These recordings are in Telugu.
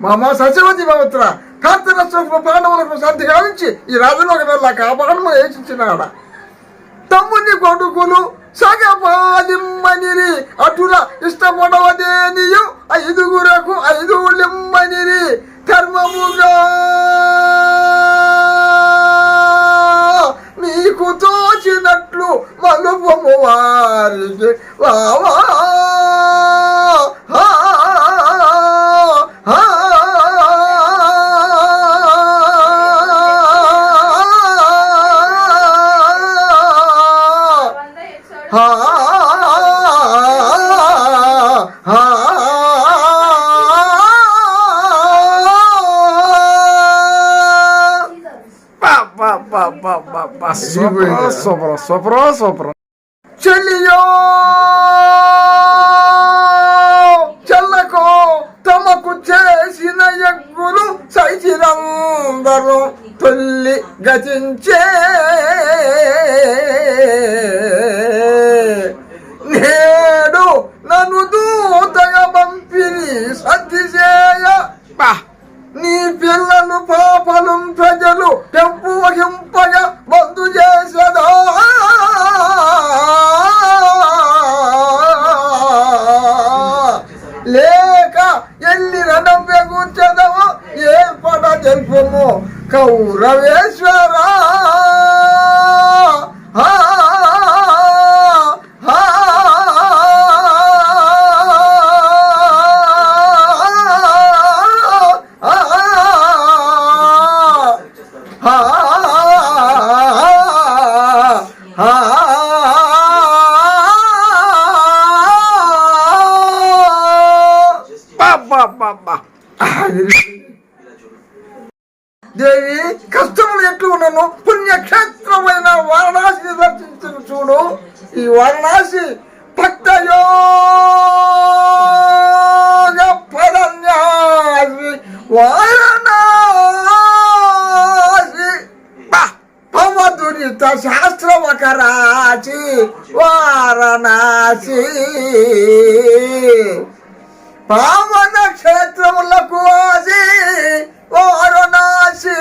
మామ సత్యవతి భవత్ర కార్తనస్వరూప పాండవులకు శాంతి గావించి ఈ రాజులోకి వెళ్ళ కాపాడము ఏచించినాడ తమ్ముని కొడుకులు సగపాదిమ్మనిరి అటుల ఇష్టపడవదేనియు ఐదుగురకు ఐదు లిమ్మనిరి ధర్మముగా మీకు తోచినట్లు మలుపము వారికి వావా సూపర్ సూపర్ సూపర్ సూపర్ చెల్లియో చెల్లకో తమకు చేసిన యజ్ఞులు సైచిరందరూ తొల్లి గతించే నేడు నన్ను దూతగా పంపిణీ సర్ది చేయ నీ పిల్లలు పాపలు ప్రజలు లేక ఎన్ని రణం వెగుంచదవో ఏ పడ జల్పము. కౌరవేశ్వరా! దేవి కష్టములు ఎట్లు ఉన్నను? పుణ్యక్షేత్రమైన వారణాసిని దర్శించిన చూడు. ఈ వారణాసి భక్తయోగ పదన్యాసి. వారణాసి. పవదురిత శాస్త్రమకరాచి వారణాసి. పావన క్షేత్రములకు ఆసి వారణాసి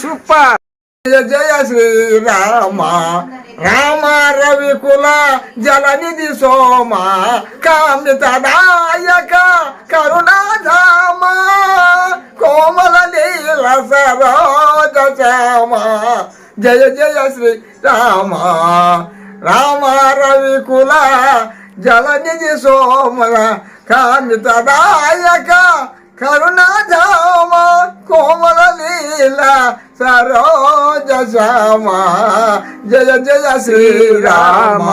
సూపర్. జయ జయ శ్రీరామ రామ రవి కుల జలనిధి సోమ కామితదాయక కరుణాధామ కోమల నీల సరోజ శ్యామ. జయ జయ శ్రీ రామ రామ రవికుల జలనిధి సోమ కామితదాయక కరుణాధామ. కోమల లీల సరోజ శ్యామ. జయ జయ శ్రీరామ.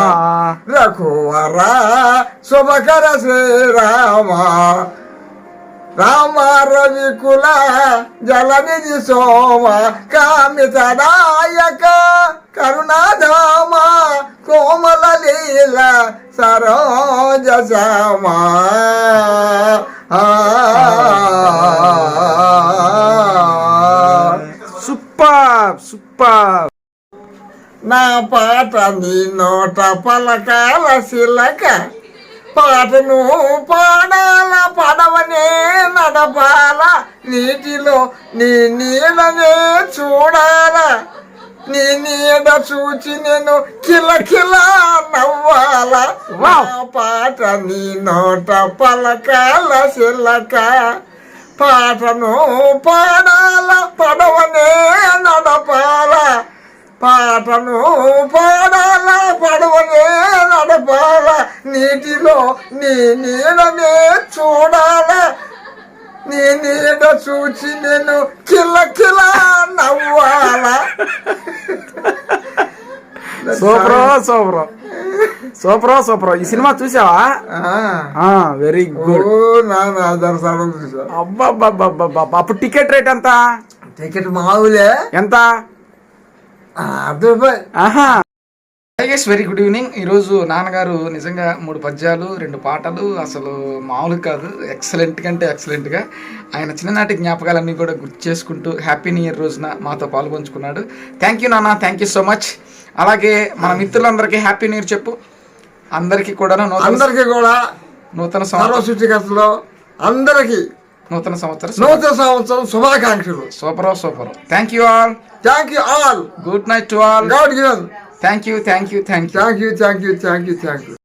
రఘువర శుభకర శ్రీరామ. రామ రవికుల జలనిధి సోమ. కామితదాయక కరుణాధామ. కోమల లీల సరోజ శ్యామ. సూపర్ సూపర్ నా పాట నీ నోట పలకాల శిలక. పాటను పాడాల పడవనే నడపాల. నీటిలో నీ నీడనే చూడాల. నీ నీడ చూచి నేను కిలకిల నవ్వాల. నా పాట నీ నోట పలకాల శిలక. పాటను పాడాల పడవనే నడపాల పాటను పాడాల పడవనే నడపాల నీటిలో నీ నీడనే చూడాల. నీ నీడ చూచి నేను కిల్ల కిల్ల నవ్వాలా. Super super. Super super. ఈ సినిమా చూసావా. వెరీ గుడ్ అబ్బా అప్పుడు టికెట్ రేట్ ఎంత? టికెట్ మామూలే. ఎంత? ఆహా. గైస్ వెరీ గుడ్ ఈవినింగ్ ఈరోజు నాన్నగారు నిజంగా మూడు పద్యాలు రెండు పాటలు అసలు మామూలు కాదు ఎక్సలెంట్ కంటే ఎక్సలెంట్గా ఆయన చిన్ననాటి జ్ఞాపకాలన్నీ కూడా గుర్తు చేసుకుంటూ హ్యాపీ న్యూ ఇయర్ రోజున మాతో పాల్గొంచుకున్నాడు థ్యాంక్ యూ నాన్న. థ్యాంక్ యూ సో మచ్ అలాగే మన మిత్రులందరికీ హ్యాపీ న్యూ ఇయర్ చెప్పు. అందరికీ కూడా నూతన అందరికీ కూడా నూతన సంవత్సరం. అందరికీ నూతన సంవత్సరం నూతన సంవత్సరం శుభాకాంక్షలు. Super super. Thank you all thank you all good night to all God given thank you thank you thank you thank you thank you thank you thank you